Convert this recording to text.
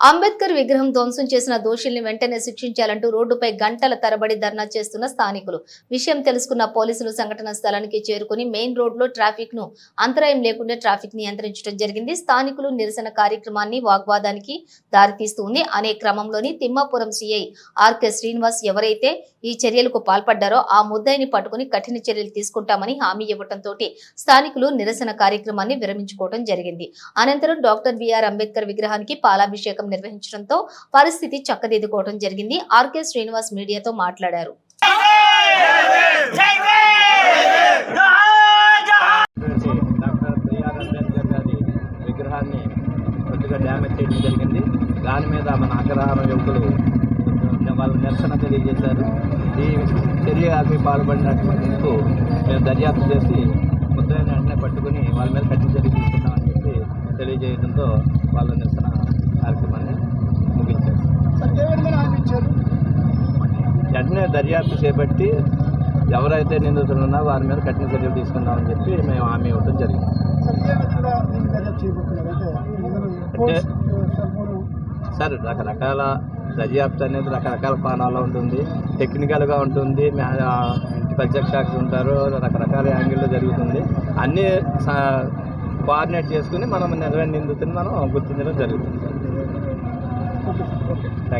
అంబేద్కర్ విగ్రహం ధ్వంసం చేసిన దోషుల్ని వెంటనే శిక్షించాలంటూ రోడ్డుపై గంటల తరబడి ధర్నా చేస్తున్న స్థానికులు. విషయం తెలుసుకున్న పోలీసులు సంఘటన స్థలానికి చేరుకుని మెయిన్ రోడ్లో ట్రాఫిక్ను అంతరాయం లేకుండా ట్రాఫిక్ నియంత్రించడం జరిగింది. స్థానికులు నిరసన కార్యక్రమాన్ని వాగ్వాదానికి దారితీస్తుంది. అనే క్రమంలోని తిమ్మాపురం సిఐ ఆర్కే శ్రీనివాస్ ఎవరైతే ఈ చర్యలకు పాల్పడ్డారో ఆ ముద్దాయిని పట్టుకుని కఠిన చర్యలు తీసుకుంటామని హామీ ఇవ్వడంతో స్థానికులు నిరసన కార్యక్రమాన్ని విరమించుకోవడం జరిగింది. అనంతరం డాక్టర్ బిఆర్ అంబేద్కర్ విగ్రహానికి పాలాభిషేకం నిర్వహించడంతో పరిస్థితి చక్కదిద్దుకోవడం జరిగింది. ఆర్కే శ్రీనివాస్ మీడియాతో మాట్లాడారు. విగ్రహాన్ని కొద్దిగా డ్యామేజ్ చేయడం జరిగింది. దాని మీద మన అగ్రహారం యువకులు వాళ్ళ నిరసన తెలియజేశారు. ఈ చర్యకి పాల్పడినట్టు మేము దర్యాప్తు చేసి ముద్దాయిని వెంటనే పట్టుకుని వాళ్ళ మీద కఠిన చర్య తీసుకుంటామని చెప్పి తెలియజేయడంతో వాళ్ళ నిరసన కార్యక్రమాన్ని ముగించారు సార్ ఏ విధమైన హామీ ఇచ్చారు వెంటనే దర్యాప్తు చేపట్టి ఎవరైతే నిందితులు ఉన్నారో వారి మీద కఠిన చర్యలు తీసుకుందామని చెప్పి మేము హామీ ఇవ్వడం జరిగింది. సార్ రకరకాల దర్యాప్తు అనేది రకరకాల కోణాల్లో ఉంటుంది. టెక్నికల్గా ఉంటుంది. ప్రత్యక్ష ఉంటారు. రకరకాల యాంగిల్లో జరుగుతుంది. అన్నీ కోఆర్డినేట్ చేసుకుని మనం నిజమైన నిందితుని మనం గుర్తించడం జరుగుతుంది. థ్యాంక్